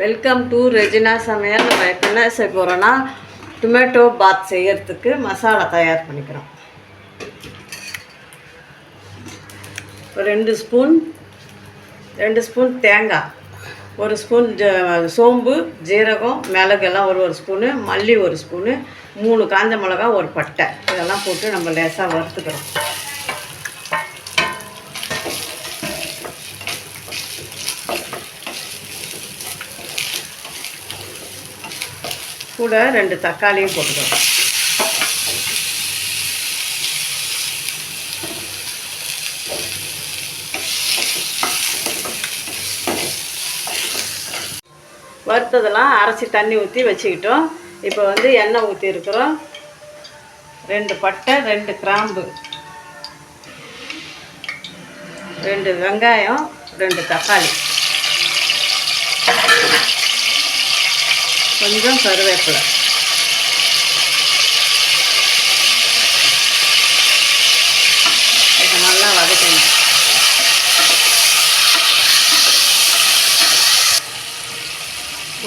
Welcome to Regina சமையல். நம்ம இப்போ என்ன செய்ய போகிறோன்னா டொமேட்டோ பாத் செய்யறதுக்கு மசாலா தயார் பண்ணிக்கிறோம். ஒரு ரெண்டு ஸ்பூன் ரெண்டு ஸ்பூன் தேங்காய் ஒரு ஸ்பூன் சோம்பு ஜீரகம் மிளகு எல்லாம் ஒரு ஒரு ஸ்பூனு மல்லி ஒரு ஸ்பூனு மூணு காஞ்ச மிளகா ஒரு பட்டை. இதெல்லாம் போட்டு நம்ம லேசாக வறுத்துக்கிறோம். கூட ரெண்டு தக்காளியும் போட்டுக்கிறோம் வறுத்ததெல்லாம் அரைச்சி தண்ணி ஊற்றி வச்சுக்கிட்டோம். இப்போ வந்து எண்ணெய் ஊற்றி இருக்கிறோம். ரெண்டு பட்டை ரெண்டு கிராம்பு. ரெண்டு வெங்காயம் ரெண்டு தக்காளி. கொஞ்சம் கருவேப்பிலை. இது நல்லா வதக்கணும்.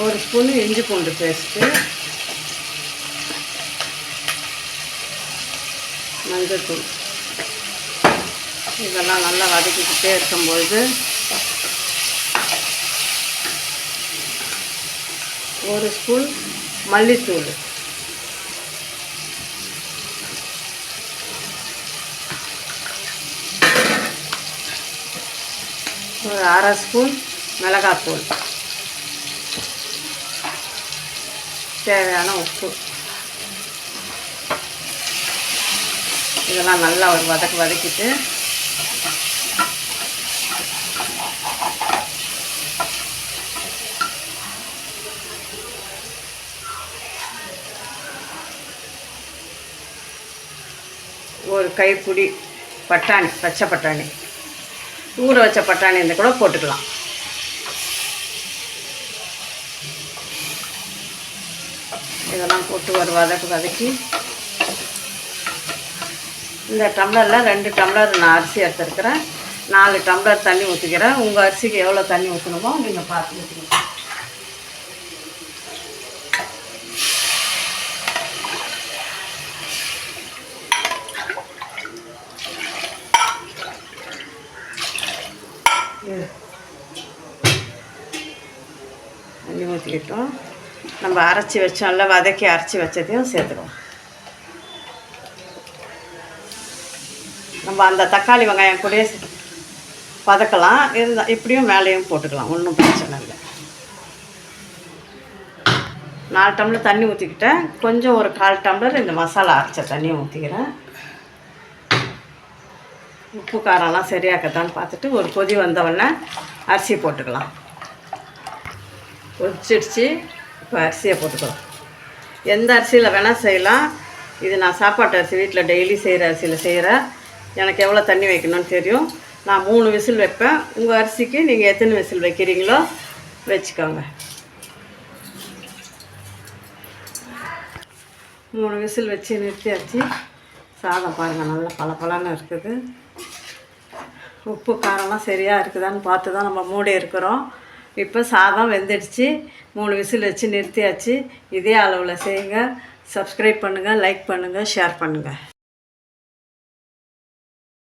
ஒரு ஸ்பூன் இஞ்சி பூண்டு பேஸ்ட்டு. மஞ்சள்தூள் இதெல்லாம் நல்லா வதக்கிக்கிட்டே இருக்கும்பொழுது ஒரு ஸ்பூன் மல்லித்தூள். ஒரு அரை ஸ்பூன் மிளகாத்தூள். தேவையான உப்பு. இதெல்லாம் நல்லா ஒரு வதக்கு வதக்கிட்டு ஒரு கைப்பிடி பட்டாணி பச்சை பட்டாணி. ஊற வச்ச பட்டாணி இருந்தால் கூட போட்டுக்கலாம். இதெல்லாம் போட்டு ஒரு வதக்கு வதக்கி. இந்த டம்ளரில் ரெண்டு டம்ளர் நான் அரிசி எடுத்துருக்கிறேன். நாலு டம்ளர் தண்ணி ஊற்றிக்கிறேன் உங்கள் அரிசிக்கு எவ்வளோ தண்ணி ஊற்றணுமோ நீங்கள் பார்த்து ஊற்றிக்கணும் தண்ணி ஊற்றிக்கிட்டோம் நம்ம அரைச்சி வச்சோம்ல வதக்கி அரைச்சி வச்சதையும் சேர்த்துருவோம் நம்ம அந்த தக்காளி வெங்காயம் கூடயே வதக்கலாம். இருந்தால் இப்படியும் மேலேயும் போட்டுக்கலாம் ஒன்றும் பிரச்சனை இல்லை. நாலு டம்ளர் தண்ணி ஊற்றிக்கிட்டேன் கொஞ்சம் ஒரு கால் டம்ளர் இந்த மசாலா அரைச்ச தண்ணியை ஊற்றிக்கிறேன் உப்பு காரம்லாம் சரியாக்கத்தான்னு பார்த்துட்டு ஒரு கொதி வந்தவுடனே அரிசி போட்டுக்கலாம். கொதிச்சிடுச்சு இப்போ அரிசியை போட்டுக்கலாம். எந்த அரிசியில் வேணால் செய்யலாம். இது நான் சாப்பாட்டு அரிசி வீட்டில் டெய்லி செய்கிற அரிசியில் செய்கிறேன் எனக்கு எவ்வளோ தண்ணி வைக்கணும்னு தெரியும். நான் மூணு விசில் வைப்பேன். உங்கள் அரிசிக்கு நீங்கள் எத்தனை விசில் வைக்கிறீங்களோ வச்சுக்கோங்க. மூணு விசில் வச்சு நிறுத்தியாச்சு. சாதம் பாருங்கள் நல்லா பளபளன்னு இருக்குது. உப்பு காரம்லாம் சரியாக இருக்குதான்னு பார்த்து தான் நம்ம மூடி இருக்கிறோம். இப்போ சாதம் வெந்துடுச்சு. மூணு விசில் வச்சு நிறுத்தியாச்சு. இதே அளவில் செய்யுங்க. சப்ஸ்கிரைப் பண்ணுங்கள் லைக் பண்ணுங்கள் ஷேர் பண்ணுங்கள்